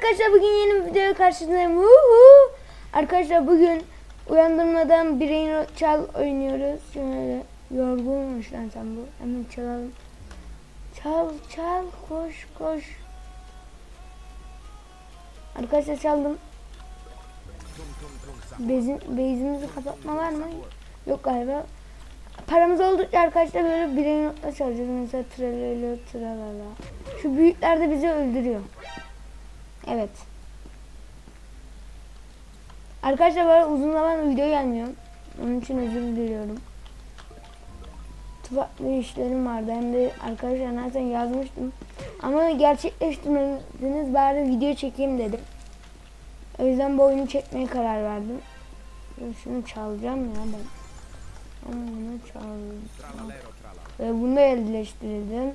arkadaşlar bugün yeni bir video karşınızdayım. Woohoo! Arkadaşlar bugün uyandırmadan Brain Çal oynuyoruz. Şöyle yorgunmuş lan sen bu. Hemen çalalım. Çal çal koş koş. Arkadaşlar çaldım. Bezin, bezimizi kapatma var mı? Yok galiba. Paramız oldukça arkadaşlar böyle notla çalacağız. Mesela tralala tralala. Şu büyükler de bizi öldürüyor. Evet. Arkadaşlar böyle uzun zaman video gelmiyor. Onun için özür diliyorum. Tıfatlı işlerim vardı. Hem de arkadaşlar zaten yazmıştım. Ama gerçekleştirmediniz. Bari video çekeyim dedim. O yüzden bu oyunu çekmeye karar verdim. Şunu çalacağım ya ben. Ama bunu çalacağım. Ve bunu da elleştirdim.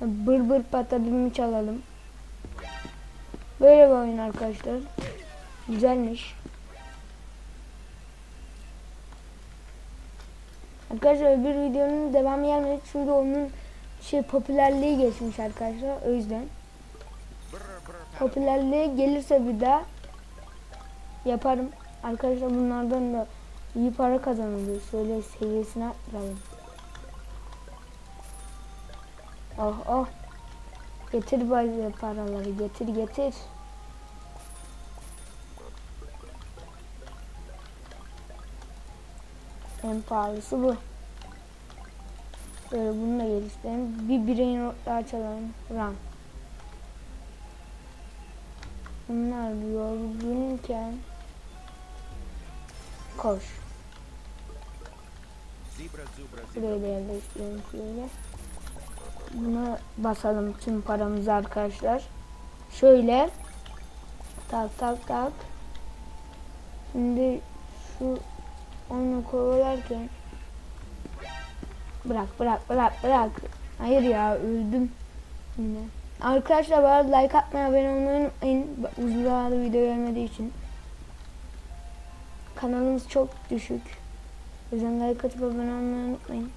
Bır bır patabimi çalalım. Böyle bir oyun arkadaşlar. Güzelmiş. Arkadaşlar öbür videonun devamı gelmedi çünkü onun şey popülerliği geçmiş arkadaşlar o yüzden. Popülerliğe gelirse bir daha yaparım. Arkadaşlar bunlardan da iyi para kazanılıyor. Şöyle seviyesine arttıralım. Oh oh. Getir bazı paraları getir getir. En pahalısı bu. Böyle bununla geliştirelim. Bir bireyin not daha çalalım. Ram. Bunlar yorgunken koş. Buraya da yerleştirelim şöyle. Buna basalım tüm paramızı arkadaşlar. Şöyle. Tak tak tak. Şimdi şu onu kovalarken bırak bırak bırak bırak. Hayır ya öldüm yine. Arkadaşlar bana like atmayı abone olmayı unutmayın. Uzun zamandır video gelmediği için. Kanalımız çok düşük. O yüzden like atıp abone olmayı unutmayın.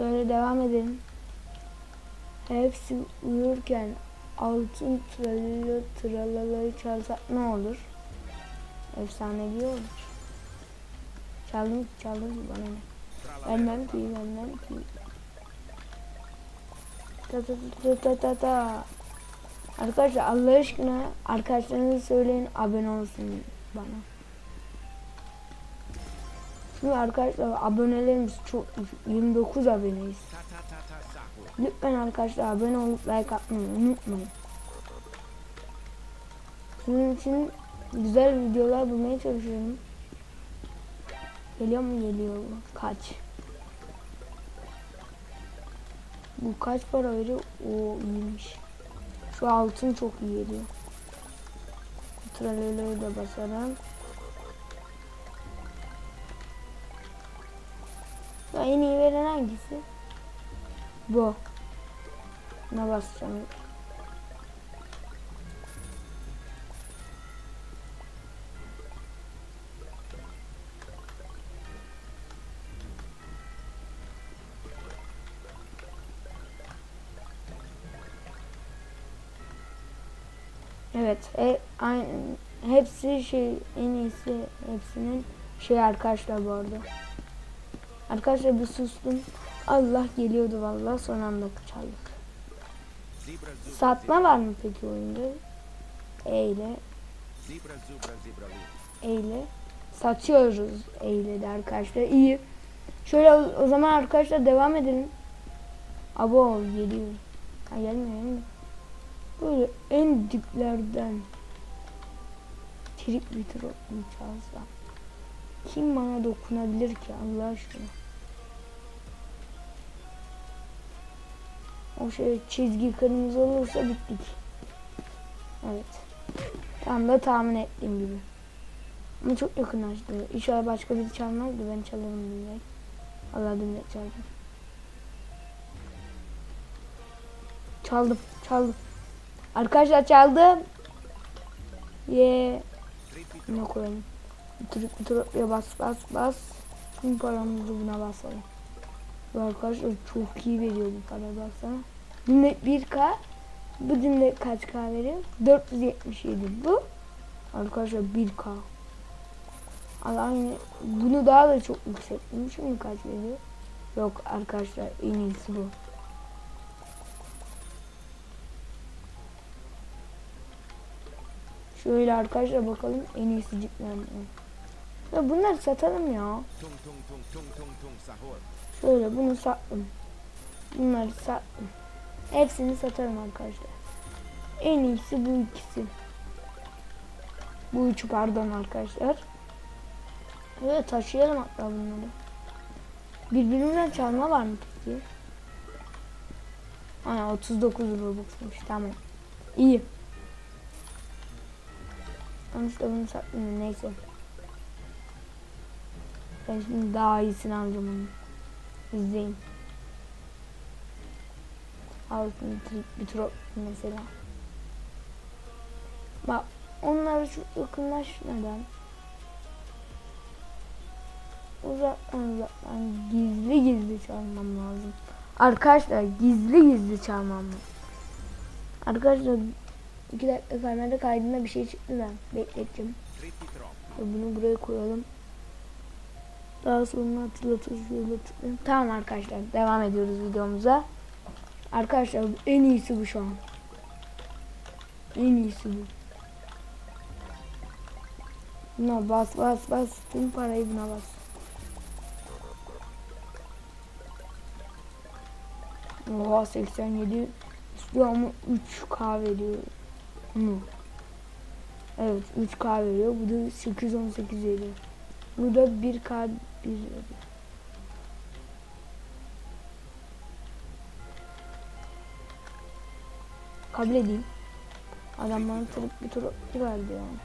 Şöyle devam edelim. Hepsi uyurken altın tralala tralalayı çalsak ne olur? Efsanevi olur. Çaldım çaldım bana ne? Vermem ki vermem ki. Ta ta ta ta ta ta. Arkadaşlar Allah aşkına arkadaşlarınıza söyleyin abone olsun bana. Şimdi arkadaşlar abonelerimiz çok düşük. 29 aboneyiz. Lütfen arkadaşlar abone olup like atmayı unutmayın. Bunun için güzel videolar bulmaya çalışıyorum. Geliyor mu geliyor mu? Kaç? Bu kaç para veriyor? O iyiymiş. Şu altın çok iyi geliyor. Tralela'yı da basalım. Bu. Buna basacağım. Evet, e, aynı, hepsi şey en iyisi hepsinin şey arkadaşlar bu arada. Arkadaşlar bir sustum. Allah geliyordu vallahi son anda çaldık. Satma var mı peki oyunda? Eyle, eyle. Satıyoruz eyle de arkadaşlar. İyi. Şöyle o, zaman arkadaşlar devam edelim. Abo geliyor. Ha gelmiyor gelmiyor. Böyle en diplerden trik bir çalsam. Kim bana dokunabilir ki Allah aşkına? O şey çizgi kırmızı olursa bittik. Evet. Tam da tahmin ettiğim gibi. Ama çok yakınlaştı. İnşallah başka biri çalmaz da ben çalarım direkt. Allah direkt çaldım. Çaldım, çaldım. Arkadaşlar çaldım. Ye. Ne koyalım? Bitirip bitirip bas bas bas. Tüm paramızı buna basalım. Arkadaşlar çok iyi veriyor bu para baksana. Dinde 1K. Bu dinde kaç K veriyor? 477. Bu arkadaşlar 1K. Allah'ım bunu daha da çok yükselttim. Şimdi kaç veriyor? Yok arkadaşlar en iyisi bu. Şöyle arkadaşlar bakalım en iyisi cidden mi? Ya bunları satalım ya. Tung tung tung tung tung tung sahur. Şöyle bunu sattım. Bunları sattım. Hepsini satarım arkadaşlar. En iyisi bu ikisi. Bu üçü pardon arkadaşlar. Evet taşıyalım hatta bunları. Birbirimizden çalma var mı peki? Ana 39 Robux'muş tamam. İyi. Sonuçta bunu sattım neyse. Ben şimdi daha iyisini alacağım onu. İzleyin. Altın bir trop mesela. Bak onları çok yakınlaş neden? Uzaktan uzaktan gizli gizli çalmam lazım. Arkadaşlar gizli gizli çalmam lazım. Arkadaşlar iki dakika kamera kaydında bir şey çıktı da bekleteceğim. Bunu buraya koyalım. Daha sonra hatırlatırız. şöyle tıklayalım. Tamam arkadaşlar devam ediyoruz videomuza. Arkadaşlar en iyisi bu şu an. En iyisi bu. Buna bas bas bas. Tüm parayı buna bas. Oha 87 istiyor ama 3K veriyor. Hı. Evet 3K veriyor. Bu da 818 veriyor. Bu da 1K 1 veriyor. Kabul edeyim. Adam bana trip bir tur verdi yani.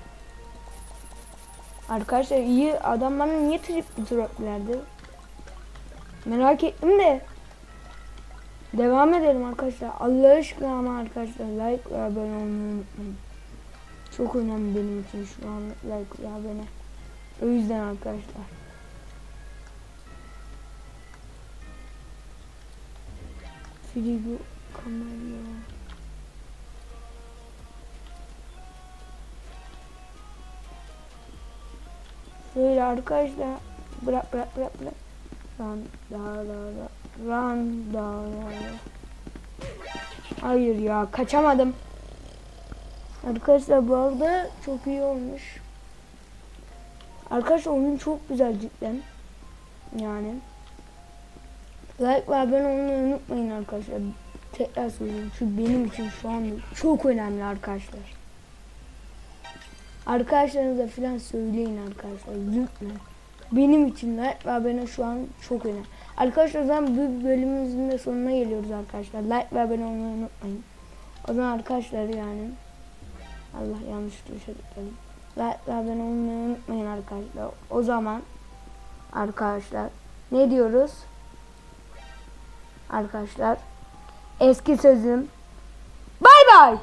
Arkadaşlar iyi adam bana niye trip bir tur verdi? Merak ettim de. Devam edelim arkadaşlar. Allah aşkına ama arkadaşlar like ve abone olmayı unutmayın. Çok önemli benim için şu an like ve abone. O yüzden arkadaşlar. Frigo kamera. Böyle arkadaşlar bırak bırak bırak bırak. Run da da da run da da da. Hayır ya kaçamadım. Arkadaşlar bu arada çok iyi olmuş. Arkadaşlar oyun çok güzel cidden. Yani. Like ve abone olmayı unutmayın arkadaşlar. Tekrar söylüyorum. Şu benim için şu an çok önemli arkadaşlar. Arkadaşlarınıza falan söyleyin arkadaşlar. Lütfen. Benim için like ve abone şu an çok önemli. Arkadaşlar o zaman bu bölümümüzün de sonuna geliyoruz arkadaşlar. Like ve abone olmayı unutmayın. O zaman arkadaşlar yani. Allah yanlış tıkladım. Like ve abone olmayı unutmayın arkadaşlar. O zaman arkadaşlar ne diyoruz? Arkadaşlar eski sözüm. Bay bay.